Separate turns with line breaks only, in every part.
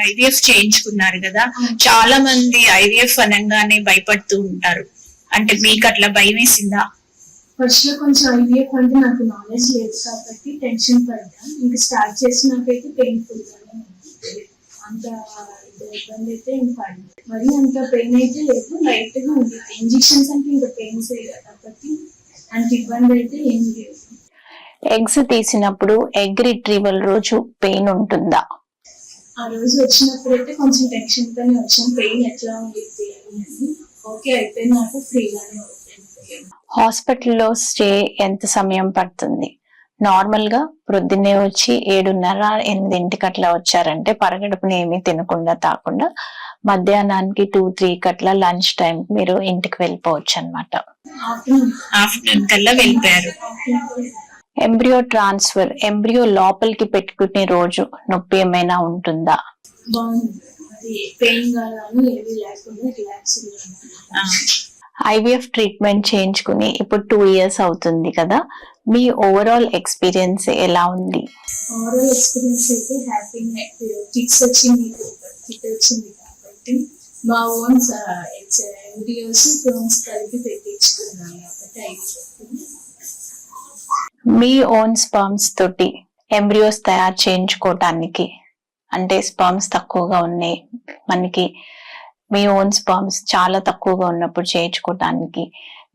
మీరు ఐవీఎఫ్ చేయించుకున్నారు కదా. చాలా మంది ఐవీఎఫ్ అనగానే భయపడుతూ ఉంటారు. అంటే మీకు అట్లా భయం వేసిందా?
ఫస్ట్లో కొంచెం ఐవీఎఫ్ అంటే నాకు నాలెడ్జ్ లేదు కాబట్టి టెన్షన్ పడ్డా ఇంకా స్టార్ట్ చేసినాకైతే పెయిన్ఫుల్ గానే. అంత ఇబ్బంది అయితే ఏం పడలేదు. మరి అంత పెయిన్ అయితే లేదు. లైట్గా ఉంది. ఇంజెక్షన్స్ అంటే ఇంకా పెయిన్స్ కాబట్టి అంత ఇబ్బంది అయితే ఏం లేదు.
ఎగ్స్ తీసినప్పుడు ఎగ్ రిట్రీవల్ రోజు పెయిన్ ఉంటుందా?
ఆ రోజు వచ్చినప్పుడు అయితే కొంచెం టెన్షన్ తోనే వచ్చాం. పెయిన్ ఎట్లా ఉంది అని. ఓకే అయితే నాకు ఫ్రీగానే
హాస్పిటల్లో స్టే ఎంత సమయం పడుతుంది? నార్మల్గా ప్రొద్దున్నే వచ్చి ఏడున్నర ఎనిమిదింటికి అట్లా వచ్చారంటే పరగడుపుని ఏమీ తినకుండా తాకుండా మధ్యాహ్నానికి టూ త్రీ కట్లా లంచ్ టైం మీరు ఇంటికి వెళ్ళిపోవచ్చు అనమాట
ఆఫ్టర్నూన్
కల్లా వెళ్ళిపోయారు.
ఎంబ్రియో ట్రాన్స్ఫర్ ఎంబ్రియో లోపలికి పెట్టుకునే రోజు నొప్పి ఏమైనా ఉంటుందా? ఐవీఎఫ్ ట్రీట్మెంట్ చేయించుకుని ఇప్పుడు టూ ఇయర్స్ అవుతుంది కదా. మీ ఓవరాల్ ఎక్స్పీరియన్స్ ఎలా ఉంది?
ఓవరాల్ ఎక్స్పీరియన్స్ అయితే కిట్స్ వచ్చింది కిట్ వచ్చింది కాబట్టి మా ఓన్ ఫోన్స్ కలిపి పెట్టించుకున్నాను. కాబట్టి
మీ ఓన్ స్పర్మ్స్ తోటి ఎంబ్రియోస్ తయారు చేయించుకోవటానికి. అంటే స్పర్మ్స్ తక్కువగా ఉన్నాయి మనకి మీ ఓన్ స్పర్మ్స్ చాలా తక్కువగా ఉన్నప్పుడు చేయించుకోవటానికి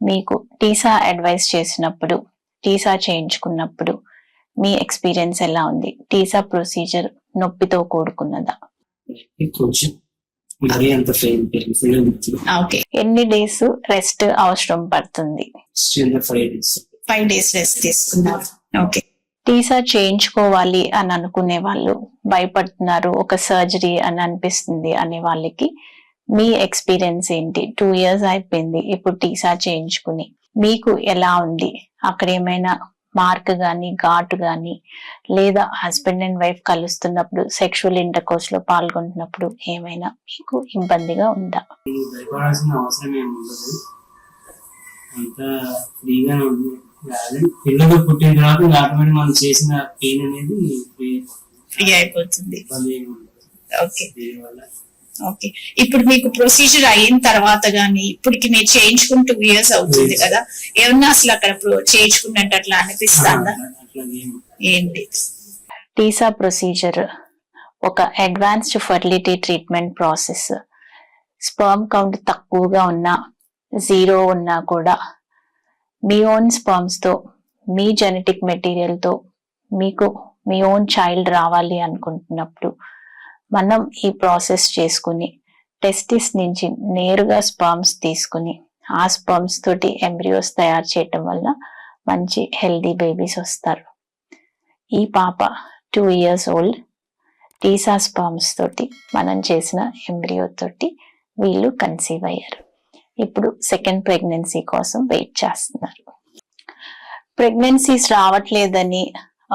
మీకు టీసా అడ్వైస్ చేసినప్పుడు టీసా చేయించుకున్నప్పుడు మీ ఎక్స్పీరియన్స్ ఎలా ఉంది? టీసా ప్రొసీజర్ నొప్పితో కూడుకున్నదా?
ఓకే.
ఎన్ని డేస్ రెస్ట్ అవసరం పడుతుంది?
ఫైవ్ డేస్
రెస్ట్ తీసుకున్నారు. ఓకే
టీసా చేయించుకోవాలి అని అనుకునే వాళ్ళు భయపడుతున్నారు ఒక సర్జరీ అని అనిపిస్తుంది అనే వాళ్ళకి. మీ ఎక్స్పీరియన్స్ ఏంటి? టూ ఇయర్స్ అయిపోయింది ఇప్పుడు టీసా చేయించుకుని. మీకు ఎలా ఉంది? అక్కడ ఏమైనా మార్క్ గాని ఘాటు గాని లేదా హస్బెండ్ అండ్ వైఫ్ కలుస్తున్నప్పుడు సెక్షువల్ ఇంటర్ కోర్స్లో పాల్గొంటున్నప్పుడు ఏమైనా మీకు ఇబ్బందిగా ఉందా?
భయపడాల్సిన అవసరం ఏమి ఉండదు. అంతా ఫ్రీగానే ఉంది. పిల్లలు పుట్టిన తర్వాత ఆటోమేటిక్ మనం చేసిన పెయిన్ అనేది ఫ్రీ
అయిపోతుంది. ఓకే. ఓకే. ఇప్పుడు మీకు ప్రొసీజర్ అయిన తర్వాత గానీ ఇప్పటికి మీరు చేయించుకుని టూ ఇయర్స్ అవుతుంది. కదా ఏమన్నా అసలు అక్కడ చేయించుకున్నట్టు అట్లా అనిపిస్తుందా? ఏంటి
టీసా ప్రొసీజర్ ఒక advanced fertility treatment process sperm count తక్కువగా ఉన్నా జీరో ఉన్నా కూడా మీ ఓన్ స్పర్మ్స్తో మీ జెనెటిక్ మెటీరియల్తో మీకు మీ ఓన్ చైల్డ్ రావాలి అనుకుంటున్నప్పుడు మనం ఈ ప్రాసెస్ చేసుకుని టెస్టిస్ నుంచి నేరుగా స్పర్మ్స్ తీసుకుని ఆ స్పర్మ్స్ తోటి ఎంబ్రియోస్ తయారు చేయటం వల్ల మంచి హెల్దీ బేబీస్ వస్తారు. ఈ పాప two years old TESA sperms తోటి మనం చేసిన ఎంబ్రియో తోటి వీళ్ళు కన్సీవ్ అయ్యారు. ఇప్పుడు సెకండ్ ప్రెగ్నెన్సీ కోసం వెయిట్ చేస్తున్నారు. ప్రెగ్నెన్సీస్ రావట్లేదని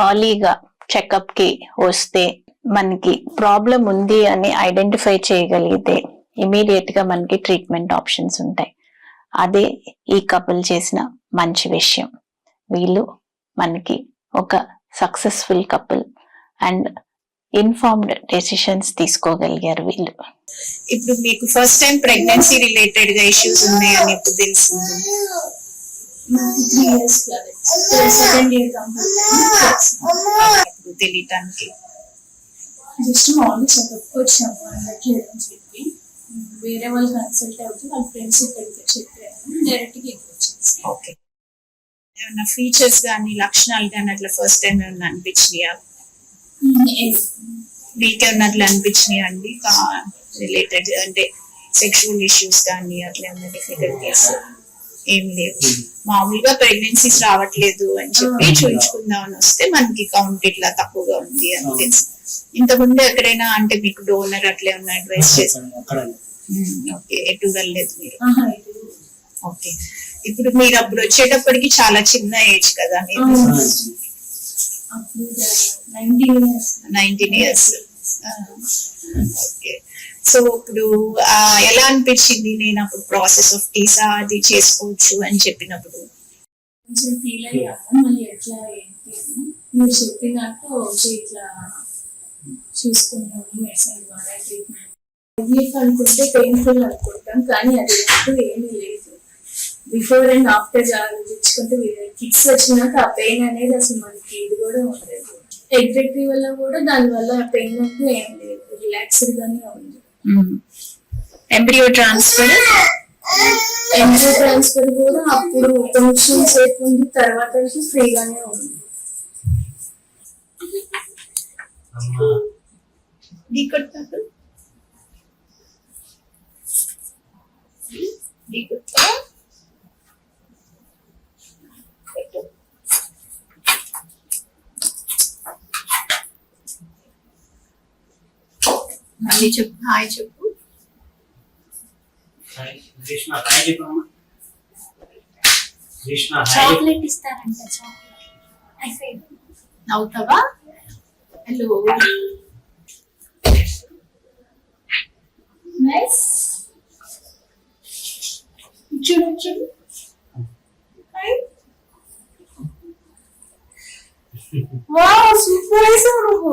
ఎర్లీగా చెకప్కి వస్తే మనకి ప్రాబ్లం ఉంది అని ఐడెంటిఫై చేయగలిగితే ఇమీడియట్గా మనకి ట్రీట్మెంట్ ఆప్షన్స్ ఉంటాయి. అదే ఈ కపుల్ చేసిన మంచి విషయం. వీళ్ళు మనకి ఒక successful couple and informed decisions తీసుకోగలిగారు వీళ్ళు.
ఇప్పుడు మీకు ఫస్ట్ టైం ప్రెగ్నెన్సీ రిలేటెడ్గా ఇష్యూస్ ఉన్నాయని ఇప్పుడు తెలిసింది
నాకు
తెలియటానికి.
జస్ట్ మామూలు చెకప్ వచ్చాము అందట్లేదు అని చెప్పి. వేరే వాళ్ళు కన్సల్ట్ అవుతూ వాళ్ళ ఫ్రెండ్స్ ఇక్కడికి చెప్పారు. డైరెక్ట్గా ఇక్కడ వచ్చేసి
ఓకే ఏమన్నా ఫీచర్స్ కానీ లక్షణాలు కానీ అట్లా ఫస్ట్ టైం ఏమన్నా అనిపించినాయా? మీకు ఏమన్నా అట్లా అనిపించినాయా అండి. రిలేటెడ్ అంటే సెక్షువల్ ఇష్యూస్ కానీ అట్లా ఏమన్నా డిఫికల్టీస్ ఏం లేవు. మామూలుగా ప్రెగ్నెన్సీస్ రావట్లేదు అని చెప్పి చూపించుకుందాం అని వస్తే మనకి కౌంట్ ఇట్లా తక్కువగా ఉంది అని తెలుసు ఇంతకుముందు ఎక్కడైనా అంటే మీకు డోనర్ అట్లా ఏమన్నా అడ్వైస్ చేసి
అక్కడ
ఓకే ఎటు వెళ్ళలేదు మీరు? ఓకే. ఇప్పుడు మీరు అప్పుడు వచ్చేటప్పటికి చాలా చిన్న ఏజ్ కదా మీరు?
అప్పుడు nineteen years
nineteen years okay so ఇప్పుడు ఎలా అనిపించింది నేను అప్పుడు ప్రాసెస్ ఆఫ్ టీసా అది చేసుకోవచ్చు అని చెప్పినప్పుడు?
కొంచెం ఫీల్ అయ్యాక మళ్ళీ ఎట్లా ఏంటి? మీరు చెప్పినట్టు ఇట్లా చూసుకుంటాము మెడిసిన్ ద్వారా ట్రీట్మెంట్ రిలీఫ్ అనుకుంటే పెయిన్ఫుల్ అనుకుంటాం కానీ అది ఎప్పుడు ఏమీ లేదు. బిఫోర్ అండ్ ఆఫ్టర్ ఆలోచించుకుంటే కిడ్స్ వచ్చినాక ఆ పెయిన్ అనేది అసలు మనకి ఇది కూడా ఉండదు. ఎగ్ వల్ల కూడా దాని వల్ల పెయిన్ అంటూ ఏం లేదు. రిలాక్స్డ్ గానే ఉంది.
ఎంబ్రియో ట్రాన్స్ఫర్
ఎంబ్రో ట్రాన్స్ఫర్ కూడా అప్పుడు కొంచెం సేపు ఉంది తర్వాత ఫ్రీగానే ఉంది.
అమ్మ
ఢీ మళ్ళీ చెప్పు. హాయ్ చెప్పు.
చాక్లెట్ ఇస్తారంట చాక్లెట్.
నవ్వుతావా హలో
నైస్ చూడు చూడు. వావ్ సూపర్ వేసావు నువ్వు